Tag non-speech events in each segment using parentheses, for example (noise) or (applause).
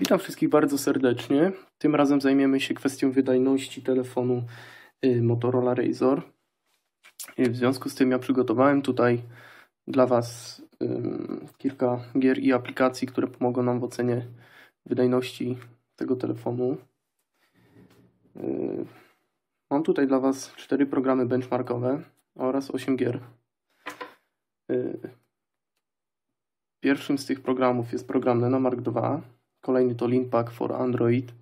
Witam wszystkich bardzo serdecznie. Tym razem zajmiemy się kwestią wydajności telefonu y, Motorola Razr. Y, w związku z tym ja przygotowałem tutaj dla Was kilka gier i aplikacji, które pomogą nam w ocenie wydajności tego telefonu. Y, mam tutaj dla Was cztery programy benchmarkowe oraz 8 gier. Pierwszym z tych programów jest program Nenomark 2 Kolejny to Linpack for Android.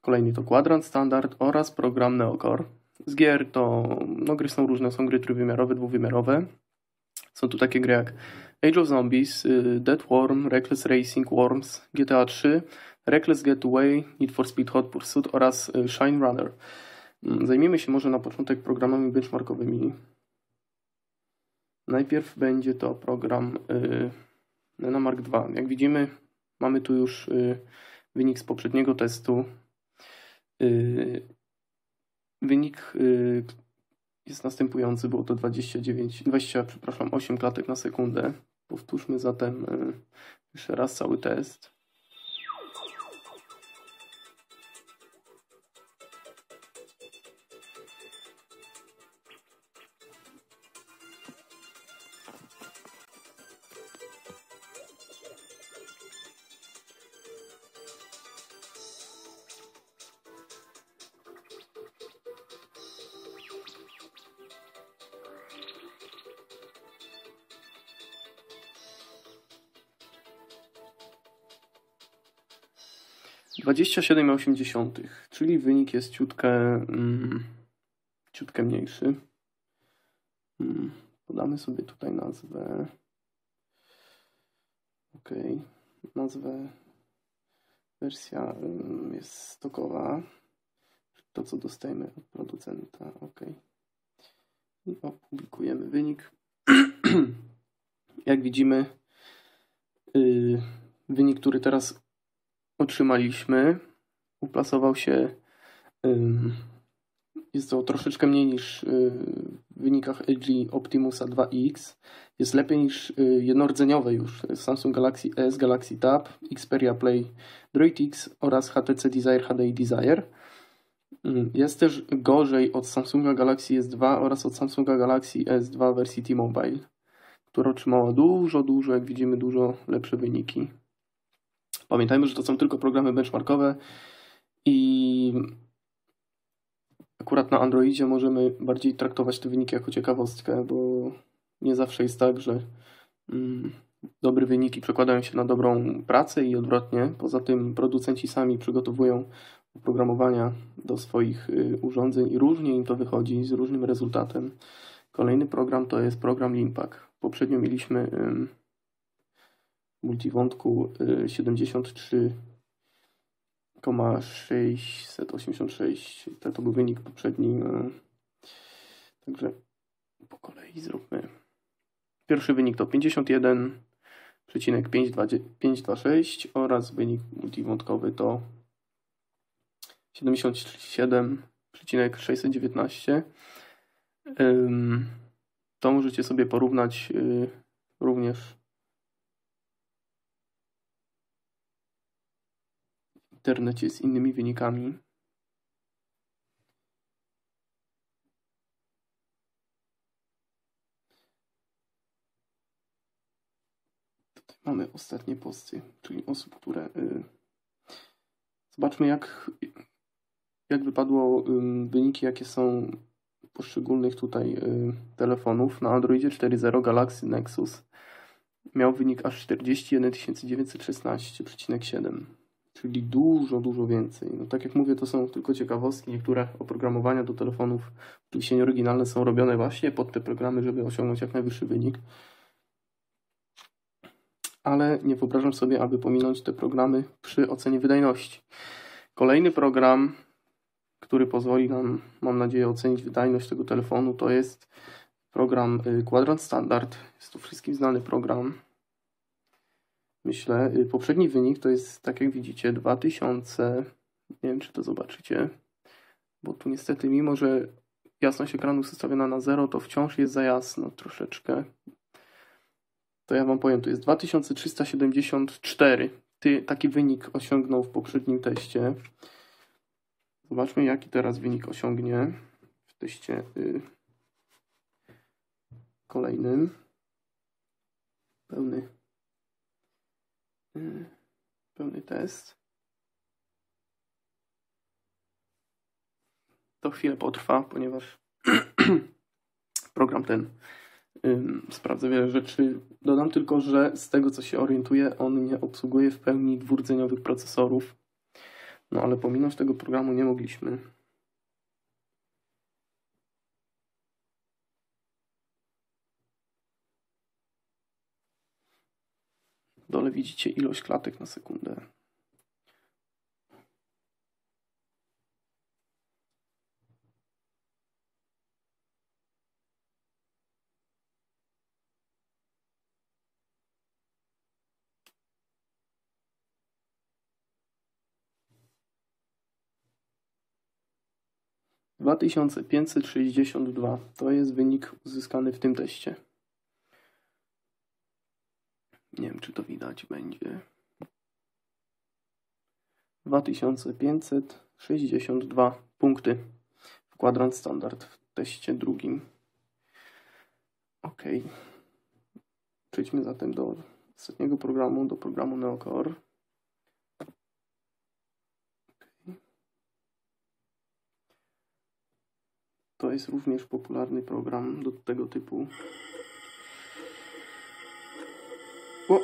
Kolejny to Quadrant Standard oraz program Neocore. Z gier to, no gry są różne, są gry trójwymiarowe, dwuwymiarowe. Są tu takie gry jak Age of Zombies, y, Dead Worm, Reckless Racing Worms, GTA 3, Reckless Getaway, Need for Speed Hot Pursuit oraz y, Shine Runner. Mm, zajmiemy się może na początek programami benchmarkowymi. Najpierw będzie to program yy, Nenomark 2. Jak widzimy, Mamy tu już y, wynik z poprzedniego testu. Y, wynik y, jest następujący, było to 29, 20, przepraszam, 8 klatek na sekundę. Powtórzmy zatem jeszcze raz cały test. 27,8, czyli wynik jest ciutkę, mm, ciutkę mniejszy. Mm, podamy sobie tutaj nazwę. OK. Nazwę. Wersja mm, jest stokowa. To, co dostajemy od producenta. OK. I opublikujemy wynik. (clears throat) Jak widzimy, yy, wynik, który teraz otrzymaliśmy, uplasował się. Jest to troszeczkę mniej niż y, w wynikach LG Optimusa 2X. Jest lepiej niż y, jednordzeniowe już Samsung Galaxy S, Galaxy Tab, Xperia Play, Droid X oraz HTC Desire HDI Desire. Jest też gorzej od Samsunga Galaxy S2 oraz od Samsunga Galaxy S2 wersji T-Mobile, która otrzymała dużo, dużo, jak widzimy, dużo lepsze wyniki. Pamiętajmy, że to są tylko programy benchmarkowe i akurat na Androidzie możemy bardziej traktować te wyniki jako ciekawostkę, bo nie zawsze jest tak, że mm, dobre wyniki przekładają się na dobrą pracę i odwrotnie. Poza tym producenci sami przygotowują oprogramowania do swoich y, urządzeń i różnie im to wychodzi z różnym rezultatem. Kolejny program to jest program Linpack. Poprzednio mieliśmy multiwątku 73,686. Y, to był wynik poprzedni. Y. Także po kolei zróbmy. Pierwszy wynik to 51,526 oraz wynik multiwątkowy to 77,619. To możecie sobie porównać y, również internecie z innymi wynikami. Tutaj mamy ostatnie posty, czyli osób, które. Y, zobaczmy, jak, jak wypadło wyniki, jakie są poszczególnych tutaj y, telefonów. Na Androidzie 4.0 Galaxy Nexus miał wynik aż 41 916,7 czyli dużo, dużo więcej. No tak jak mówię, to są tylko ciekawostki. Niektóre oprogramowania do telefonów, oczywiście nieoryginalne, są robione właśnie pod te programy, żeby osiągnąć jak najwyższy wynik. Ale nie wyobrażam sobie, aby pominąć te programy przy ocenie wydajności. Kolejny program, który pozwoli nam, mam nadzieję, ocenić wydajność tego telefonu, to jest program y, Quadrant Standard. Jest to wszystkim znany program myślę. Y, poprzedni wynik to jest, tak jak widzicie, 2000. Nie wiem, czy to zobaczycie, bo tu niestety, mimo że jasność ekranu jest ustawiona na 0, to wciąż jest za jasno troszeczkę. To ja Wam powiem, to jest 2374. ty, taki wynik osiągnął w poprzednim teście. Zobaczmy, jaki teraz wynik osiągnie w teście y, kolejnym. Pełny, pełny test. To chwilę potrwa, ponieważ (clears throat) program ten sprawdza wiele rzeczy. Dodam tylko, że z tego co się orientuję, on nie obsługuje w pełni dwurdzeniowych procesorów. No ale pominąć tego programu nie mogliśmy. Widzicie ilość klatek na sekundę. 2562 to jest wynik uzyskany w tym teście. Nie wiem, czy to widać będzie. 2562 punkty w kwadrant standard w teście drugim. Ok. Przejdźmy zatem do ostatniego programu, do programu Neocore. To jest również popularny program do tego typu. O.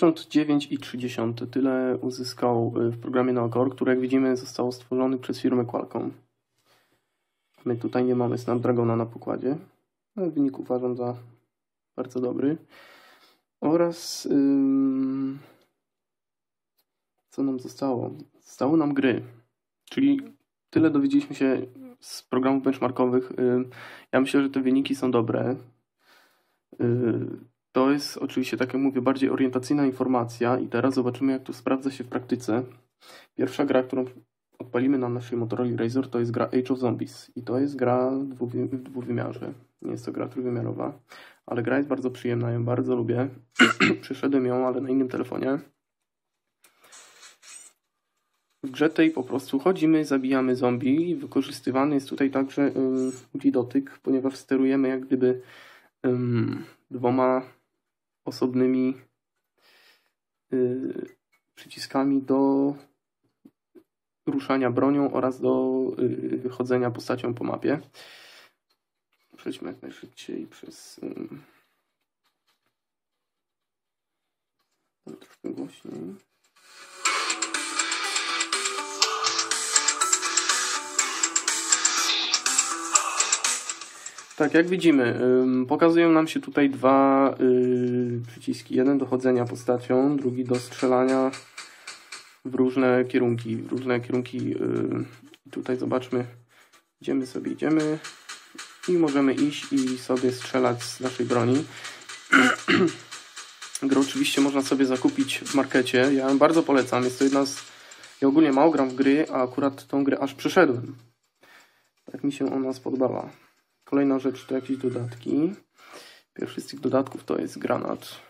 59,3 tyle uzyskał y, w programie Nalcor, który jak widzimy został stworzony przez firmę Qualcomm. My tutaj nie mamy Snapdragona na pokładzie, ale wynik uważam za bardzo dobry. Oraz ym, co nam zostało? Zostały nam gry, czyli tyle dowiedzieliśmy się z programów benchmarkowych. Ja myślę, że te wyniki są dobre. Y, to jest oczywiście, tak jak mówię, bardziej orientacyjna informacja i teraz zobaczymy, jak to sprawdza się w praktyce. Pierwsza gra, którą odpalimy na naszej Motorola Razr, to jest gra Age of Zombies i to jest gra w dwuwymiarze. Nie jest to gra trójwymiarowa, ale gra jest bardzo przyjemna, ją bardzo lubię. (clears throat) Przyszedłem ją, ale na innym telefonie. W grze tej po prostu chodzimy, zabijamy zombie. Wykorzystywany jest tutaj także um, dotyk, ponieważ sterujemy jak gdyby dwoma osobnymi y, przyciskami do ruszania bronią oraz do y, chodzenia postacią po mapie. Przejdźmy jak najszybciej przez y, troszkę głośniej. Tak, jak widzimy, pokazują nam się tutaj dwa y, przyciski. Jeden do chodzenia postacią, drugi do strzelania w różne kierunki. W różne kierunki. Y, tutaj zobaczmy, idziemy sobie, idziemy i możemy iść i sobie strzelać z naszej broni. (clears throat) Grę oczywiście można sobie zakupić w markecie. Ja bardzo polecam. Jest to jedna z... Ja ogólnie mało gram w gry, a akurat tą grę aż przeszedłem. Tak mi się ona spodobała. Kolejna rzecz to jakieś dodatki. Pierwszy z tych dodatków to jest granat.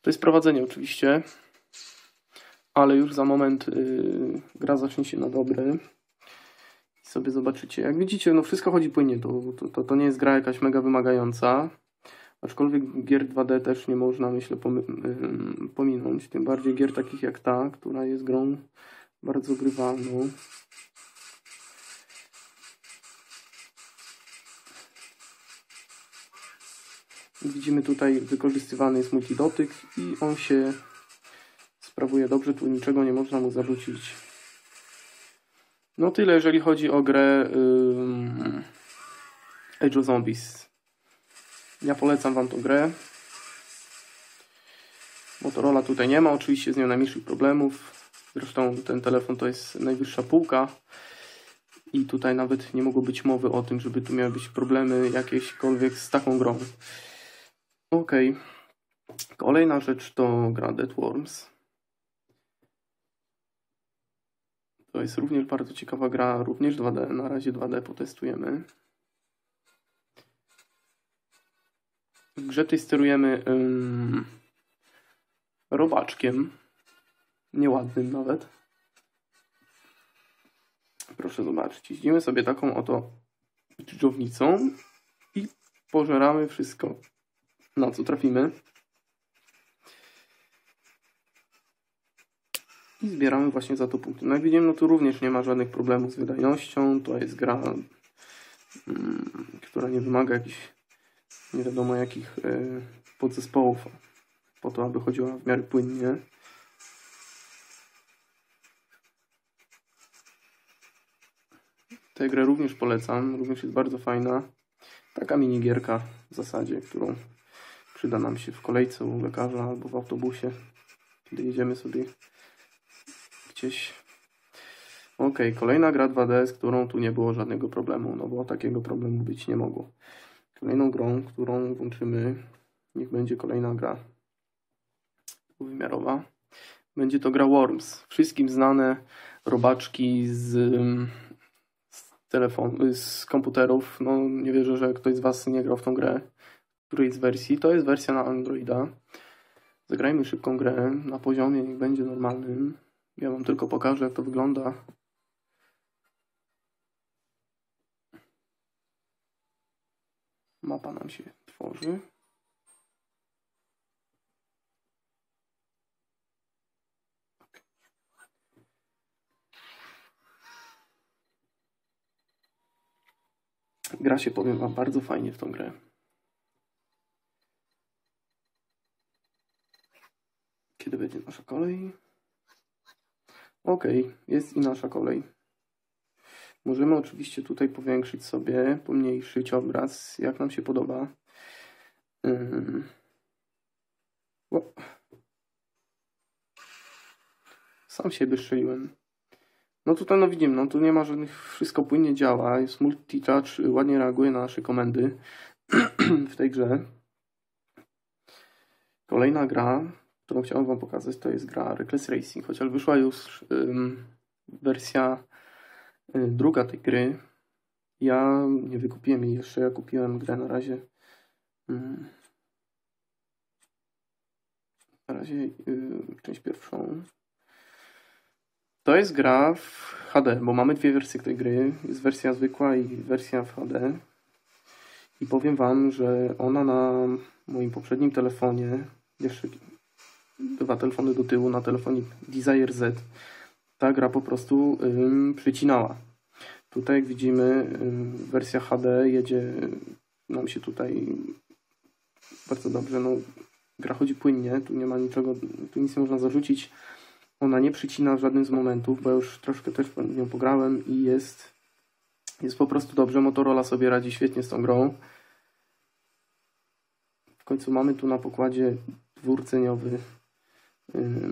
To jest prowadzenie oczywiście, ale już za moment yy, gra zacznie się na dobre. I sobie zobaczycie. Jak widzicie, no wszystko chodzi płynnie. To, to, to, to nie jest gra jakaś mega wymagająca. Aczkolwiek gier 2D też nie można, myślę, pominąć. Tym bardziej gier takich jak ta, która jest grą bardzo grywalną. Widzimy tutaj wykorzystywany jest multidotyk i on się sprawuje dobrze, tu niczego nie można mu zarzucić. No tyle, jeżeli chodzi o grę um, Age of Zombies. Ja polecam Wam tą grę. Motorola tutaj nie ma, oczywiście z nią najmniejszych problemów. Zresztą ten telefon to jest najwyższa półka. I tutaj nawet nie mogło być mowy o tym, żeby tu miały być problemy jakieśkolwiek z taką grą. Ok. Kolejna rzecz to gra Dead Worms. To jest również bardzo ciekawa gra, również 2D. Na razie 2D potestujemy. W grze tej sterujemy um, robaczkiem. Nieładnym nawet. Proszę zobaczyć. Jeździmy sobie taką oto dżdżownicą i pożeramy wszystko, na co trafimy. I zbieramy właśnie za to punkty. No jak widzimy, no tu również nie ma żadnych problemów z wydajnością. To jest gra, która nie wymaga jakichś nie wiadomo jakich e, podzespołów po to, aby chodziła w miarę płynnie. Tę grę również polecam, również jest bardzo fajna. Taka minigierka w zasadzie, którą przyda nam się w kolejce u lekarza albo w autobusie, kiedy jedziemy sobie gdzieś. Ok, kolejna gra 2D, z którą tu nie było żadnego problemu, no bo takiego problemu być nie mogło. Kolejną grą, którą włączymy, niech będzie kolejna gra dwuwymiarowa. Będzie to gra Worms. Wszystkim znane robaczki z, z telefon, z komputerów. No nie wierzę, że ktoś z Was nie grał w tą grę. Której z wersji? To jest wersja na Androida. Zagrajmy szybką grę na poziomie, niech będzie normalnym. Ja Wam tylko pokażę, jak to wygląda. Mapa nam się tworzy. Gra się, powiem Wam, bardzo fajnie w tą grę. Kiedy będzie nasza kolej? Ok, jest i nasza kolej. Możemy oczywiście tutaj powiększyć sobie, pomniejszyć obraz, jak nam się podoba. Sam siebie strzeliłem. No tutaj no widzimy, no tu nie ma żadnych, wszystko płynnie działa, jest multitouch, ładnie reaguje na nasze komendy (clears throat) w tej grze. Kolejna gra, którą chciałem Wam pokazać, to jest gra Reckless Racing, chociaż wyszła już um, wersja druga tej gry, ja nie wykupiłem jej jeszcze, ja kupiłem grę na razie. Mm, na razie yy, część pierwszą. To jest gra w HD, bo mamy dwie wersje tej gry. Jest wersja zwykła i wersja w HD. I powiem Wam, że ona na moim poprzednim telefonie, jeszcze dwa telefony do tyłu, na telefonie Desire Z, ta gra po prostu przycinała. Tutaj jak widzimy wersja HD jedzie nam się tutaj bardzo dobrze. No, gra chodzi płynnie, tu nie ma niczego, tu nic nie można zarzucić. Ona nie przycina w żadnym z momentów, bo już troszkę też nią pograłem i jest, jest po prostu dobrze. Motorola sobie radzi świetnie z tą grą. W końcu mamy tu na pokładzie dwurceniowy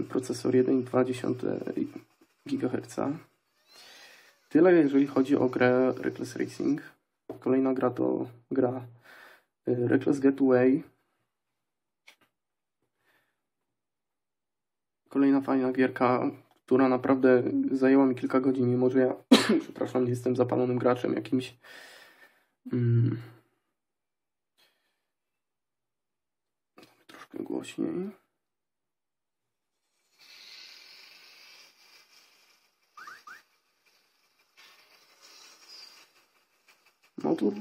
procesor 1,2 GHz. Tyle jeżeli chodzi o grę Reckless Racing. Kolejna gra to gra y, Reckless Getaway. Kolejna fajna gierka, która naprawdę zajęła mi kilka godzin, mimo że ja, (clears throat) przepraszam, jestem zapalonym graczem jakimś. Mm. Troszkę głośniej. No tu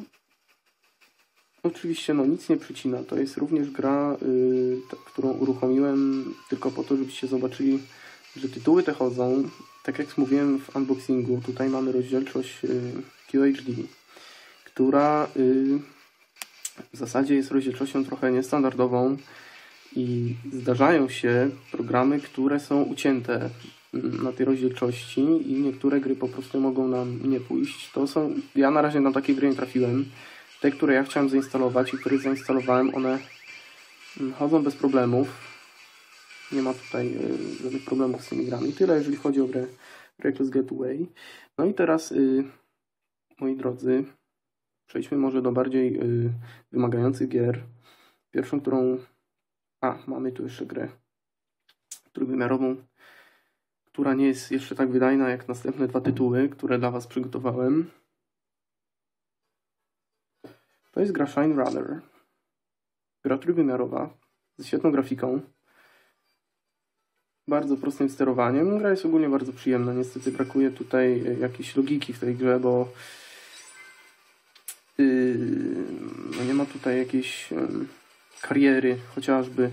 Oczywiście no nic nie przycina. To jest również gra, y, ta, którą uruchomiłem tylko po to, żebyście zobaczyli, że tytuły te chodzą. Tak jak mówiłem w unboxingu, tutaj mamy rozdzielczość y, QHD, która y, w zasadzie jest rozdzielczością trochę niestandardową i zdarzają się programy, które są ucięte na tej rozdzielczości i niektóre gry po prostu mogą nam nie pójść. To są, ja na razie na takie gry nie trafiłem. Te, które ja chciałem zainstalować i które zainstalowałem, one mm, chodzą bez problemów. Nie ma tutaj y, żadnych problemów z tymi grami. Tyle, jeżeli chodzi o grę Reckless Getaway. No i teraz, y, moi drodzy, przejdźmy może do bardziej y, wymagających gier. Pierwszą, którą... A, mamy tu jeszcze grę trójwymiarową, która nie jest jeszcze tak wydajna jak następne dwa tytuły, które dla Was przygotowałem. To jest gra Shine Runner. Gra trójwymiarowa ze świetną grafiką. Bardzo prostym sterowaniem. Gra jest ogólnie bardzo przyjemna. Niestety brakuje tutaj jakiejś logiki w tej grze, bo yy, no nie ma tutaj jakiejś yy, kariery chociażby.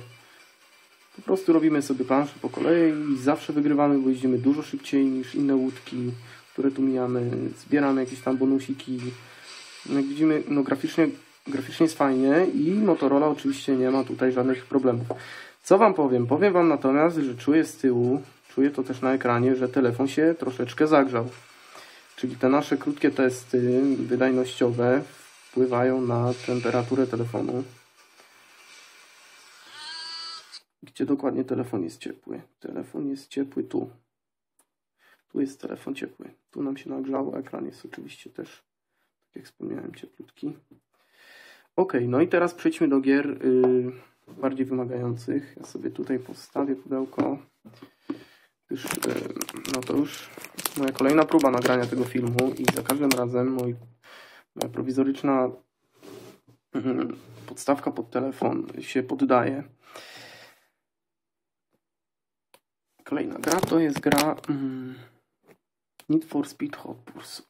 Po prostu robimy sobie planszę po kolei i zawsze wygrywamy, bo jeździmy dużo szybciej niż inne łódki, które tu mijamy. Zbieramy jakieś tam bonusiki. Jak widzimy, no graficznie, graficznie jest fajnie i Motorola oczywiście nie ma tutaj żadnych problemów. Co Wam powiem? Powiem Wam natomiast, że czuję z tyłu, czuję to też na ekranie, że telefon się troszeczkę zagrzał. Czyli te nasze krótkie testy wydajnościowe wpływają na temperaturę telefonu. Gdzie dokładnie telefon jest ciepły? Telefon jest ciepły tu. Tu jest telefon ciepły. Tu nam się nagrzało. Ekran jest oczywiście też, tak jak wspomniałem, cieplutki. Ok, no i teraz przejdźmy do gier yy, bardziej wymagających. Ja sobie tutaj postawię pudełko. Już, yy, no to już moja kolejna próba nagrania tego filmu i za każdym razem mój, moja prowizoryczna yy, podstawka pod telefon się poddaje. Kolejna gra to jest gra mm, Need for Speed Hot Pursuit.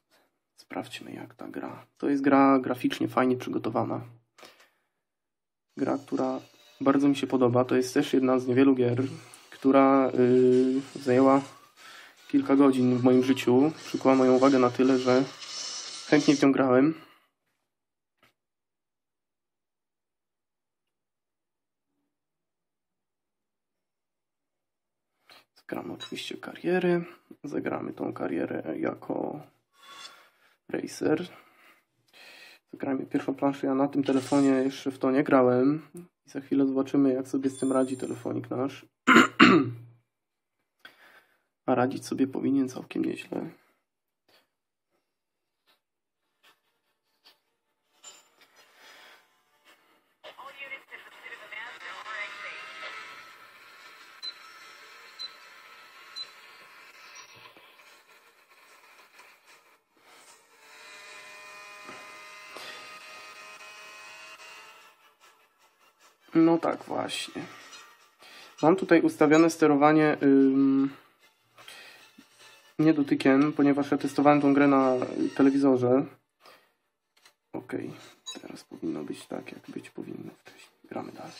Sprawdźmy jak ta gra. To jest gra graficznie fajnie przygotowana. Gra, która bardzo mi się podoba. To jest też jedna z niewielu gier, która yy, zajęła kilka godzin w moim życiu. Przykuła moją uwagę na tyle, że chętnie w nią grałem. Zagramy oczywiście kariery. Zagramy tą karierę jako racer. Zagramy pierwszą planszę. Ja na tym telefonie jeszcze w to nie grałem. I za chwilę zobaczymy, jak sobie z tym radzi telefonik nasz. (clears throat) A radzić sobie powinien całkiem nieźle. Tak, właśnie. Mam tutaj ustawione sterowanie ym, nie dotykiem, ponieważ ja testowałem tą grę na telewizorze. Ok, teraz powinno być tak, jak być powinno wcześniej. Gramy dalej.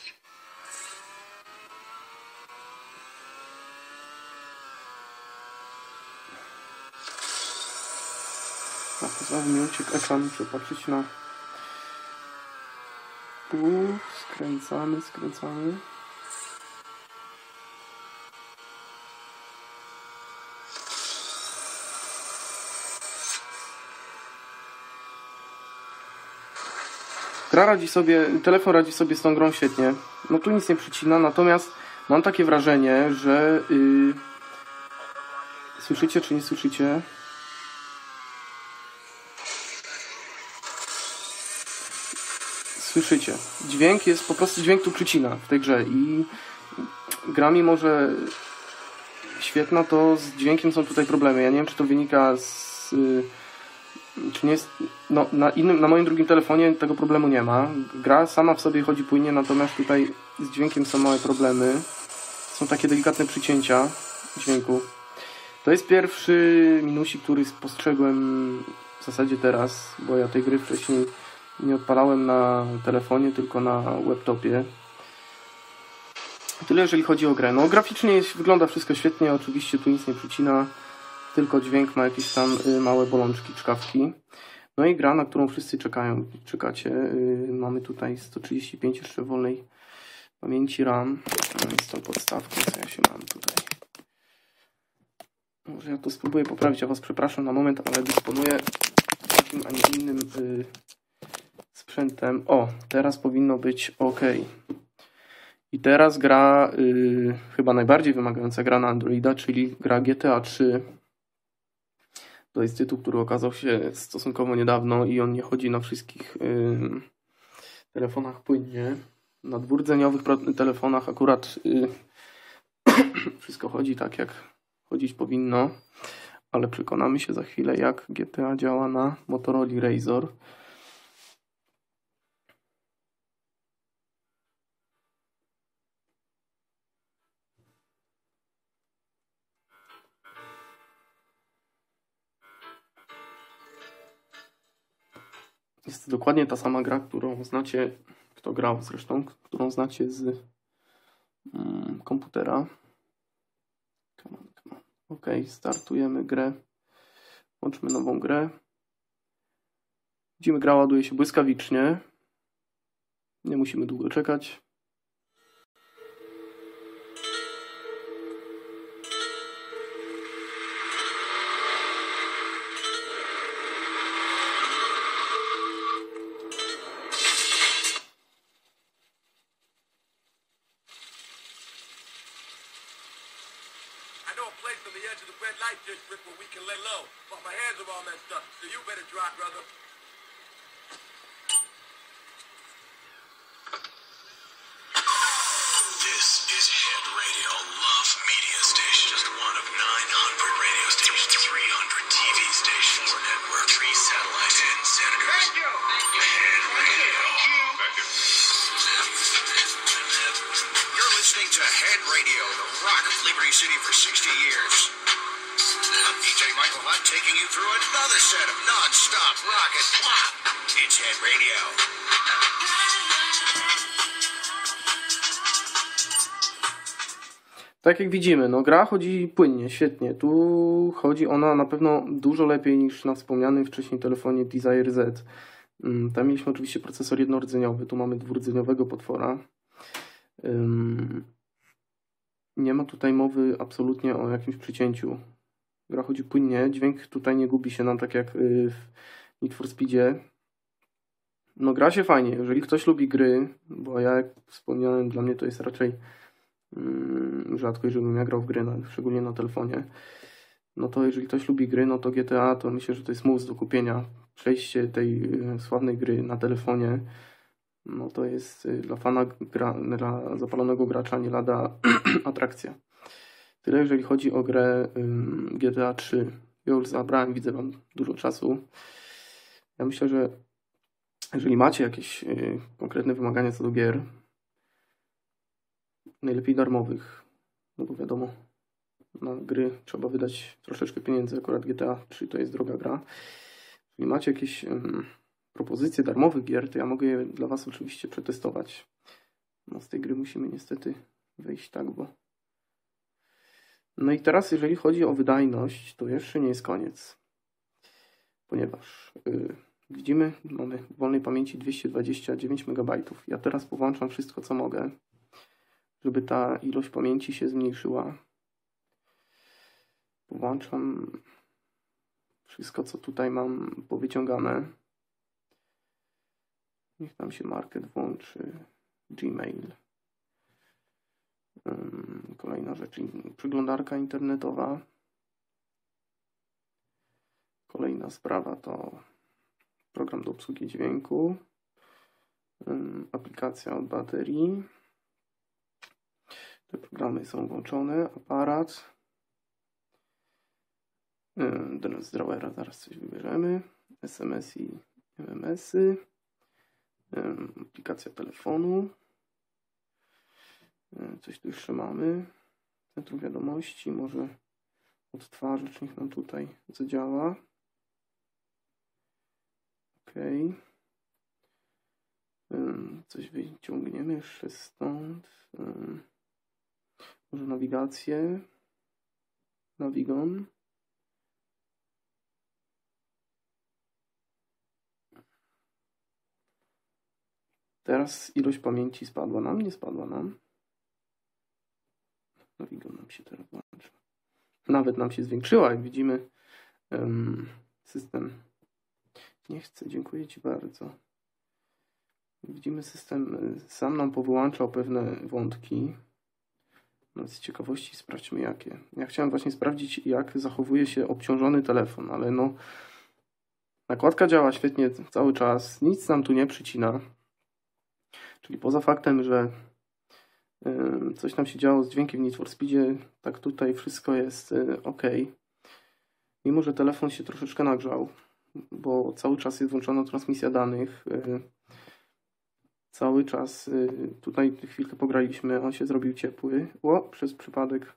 A poza mi uciekł ekran, muszę patrzeć na tu, skręcamy, skręcamy. Gra radzi sobie, telefon radzi sobie z tą grą świetnie. No tu nic nie przycina, natomiast mam takie wrażenie, że yy, słyszycie czy nie słyszycie? Słyszycie. Dźwięk jest, po prostu dźwięk tu przycina w tej grze i gra mimo, że świetna, to z dźwiękiem są tutaj problemy. Ja nie wiem, czy to wynika z... Y, czy nie jest... No, na, innym, na moim drugim telefonie tego problemu nie ma. Gra sama w sobie chodzi płynnie, natomiast tutaj z dźwiękiem są małe problemy. Są takie delikatne przycięcia dźwięku. To jest pierwszy minusik, który spostrzegłem w zasadzie teraz, bo ja tej gry wcześniej Nie odpalałem na telefonie, tylko na laptopie. Tyle jeżeli chodzi o grę. No graficznie wygląda wszystko świetnie, oczywiście tu nic nie przycina, tylko dźwięk ma jakieś tam y, małe bolączki, czkawki. No i gra, na którą wszyscy czekają, czekacie. Y, mamy tutaj 135 jeszcze wolnej pamięci RAM. No z tą podstawką, co ja się mam tutaj. Może ja to spróbuję poprawić, ja Was przepraszam na moment, ale dysponuję takim, a nie innym y, sprzętem. O, teraz powinno być ok. I teraz gra y, chyba najbardziej wymagająca gra na Androida, czyli gra GTA 3. To jest tytuł, który okazał się stosunkowo niedawno i on nie chodzi na wszystkich y, telefonach płynnie. Na dwurdzeniowych telefonach akurat y, (coughs) wszystko chodzi tak, jak chodzić powinno, ale przekonamy się za chwilę, jak GTA działa na Motorola Razor. Dokładnie ta sama gra, którą znacie, kto grał zresztą, którą znacie z mm, komputera. Come on, come on. Ok, startujemy grę. Włączmy nową grę. Widzimy, gra ładuje się błyskawicznie. Nie musimy długo czekać. Tak jak widzimy, no gra chodzi płynnie, świetnie. Tu chodzi ona na pewno dużo lepiej niż na wspomnianym wcześniej telefonie Desire Z. Mm, tam mieliśmy oczywiście procesor jednordzeniowy, tu mamy dwurdzeniowego potwora. Nie ma tutaj mowy absolutnie o jakimś przycięciu. Gra chodzi płynnie, dźwięk tutaj nie gubi się nam tak jak y, w Need for Speedzie. No gra się fajnie, jeżeli ktoś lubi gry, bo ja jak wspomniałem, dla mnie to jest raczej Mm, rzadko, żebym ja grał w gry, szczególnie na telefonie. No to jeżeli ktoś lubi gry, no to GTA to myślę, że to jest mus do kupienia. Przejście tej e, sławnej gry na telefonie, no to jest e, dla fana, gra, dla zapalonego gracza nie lada (clears throat) atrakcja. Tyle jeżeli chodzi o grę GTA 3. Ja już zabrałem, widzę Wam dużo czasu. Ja myślę, że jeżeli macie jakieś e, konkretne wymagania co do gier, najlepiej darmowych, no bo wiadomo, na gry trzeba wydać troszeczkę pieniędzy, akurat GTA 3 to jest droga gra. Jeżeli macie jakieś propozycje darmowych gier, to ja mogę je dla Was oczywiście przetestować. No z tej gry musimy niestety wejść tak, bo... No i teraz jeżeli chodzi o wydajność, to jeszcze nie jest koniec. Ponieważ yy, widzimy, mamy w wolnej pamięci 229 MB. Ja teraz połączam wszystko, co mogę żeby ta ilość pamięci się zmniejszyła. Włączam wszystko, co tutaj mam powyciągane. Niech tam się market włączy. Gmail. Kolejna rzecz, przeglądarka internetowa. Kolejna sprawa to program do obsługi dźwięku, aplikacja od baterii. Te programy są włączone. Aparat. Z drawera zaraz coś wybierzemy. SMS i MMS-y. Aplikacja telefonu. Coś tu jeszcze mamy. Centrum wiadomości. Może odtwarzacz niech nam tutaj zadziała. OK. coś wyciągniemy jeszcze stąd. Może nawigację. Navigon. Teraz ilość pamięci spadła nam, nie spadła nam. Navigon nam się teraz włączy. Nawet nam się zwiększyła, jak widzimy. System. Nie chcę, dziękuję Ci bardzo. Widzimy, system sam nam powyłączał pewne wątki. No z ciekawości sprawdźmy jakie. Ja chciałem właśnie sprawdzić, jak zachowuje się obciążony telefon, ale no nakładka działa świetnie cały czas, nic nam tu nie przycina. Czyli poza faktem, że coś tam się działo z dźwiękiem w Need for Speedzie, tak tutaj wszystko jest y, ok. Mimo, że telefon się troszeczkę nagrzał, bo cały czas jest włączona transmisja danych. Y, cały czas y, tutaj chwilkę pograliśmy, on się zrobił ciepły. O, przez przypadek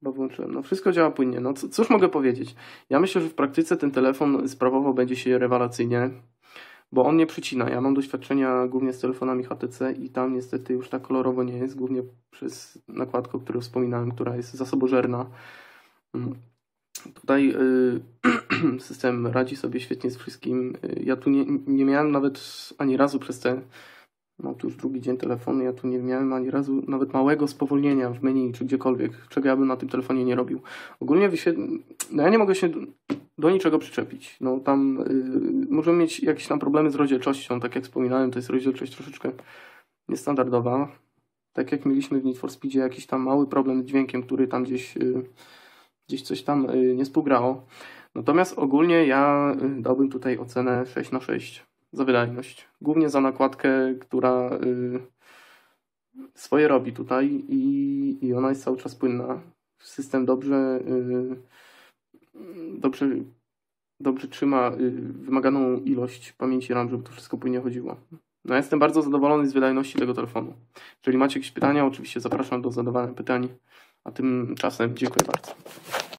chyba włączyłem. No wszystko działa płynnie. No cóż mogę powiedzieć? Ja myślę, że w praktyce ten telefon sprawował będzie się rewelacyjnie bo on nie przycina. Ja mam doświadczenia głównie z telefonami HTC i tam niestety już tak kolorowo nie jest, głównie przez nakładkę, o której wspominałem, która jest zasobożerna. Mm. Tutaj y, (clears throat) system radzi sobie świetnie z wszystkim. Ja tu nie, nie miałem nawet ani razu przez te Mam tu już drugi dzień telefonu, ja tu nie miałem ani razu nawet małego spowolnienia w menu czy gdziekolwiek, czego ja bym na tym telefonie nie robił. Ogólnie wyświetl... no ja nie mogę się do niczego przyczepić. No tam yy, możemy mieć jakieś tam problemy z rozdzielczością, tak jak wspominałem, to jest rozdzielczość troszeczkę niestandardowa. Tak jak mieliśmy w Need for Speedzie jakiś tam mały problem z dźwiękiem, który tam gdzieś, yy, gdzieś coś tam yy, nie współgrało. Natomiast ogólnie ja y, dałbym tutaj ocenę 6 na 6 za wydajność. Głównie za nakładkę, która y, swoje robi tutaj i, i ona jest cały czas płynna. System dobrze, y, dobrze, dobrze trzyma y, wymaganą ilość pamięci RAM, żeby to wszystko płynnie chodziło. No, jestem bardzo zadowolony z wydajności tego telefonu. Jeżeli macie jakieś pytania, oczywiście zapraszam do zadawania pytań. A tymczasem dziękuję bardzo.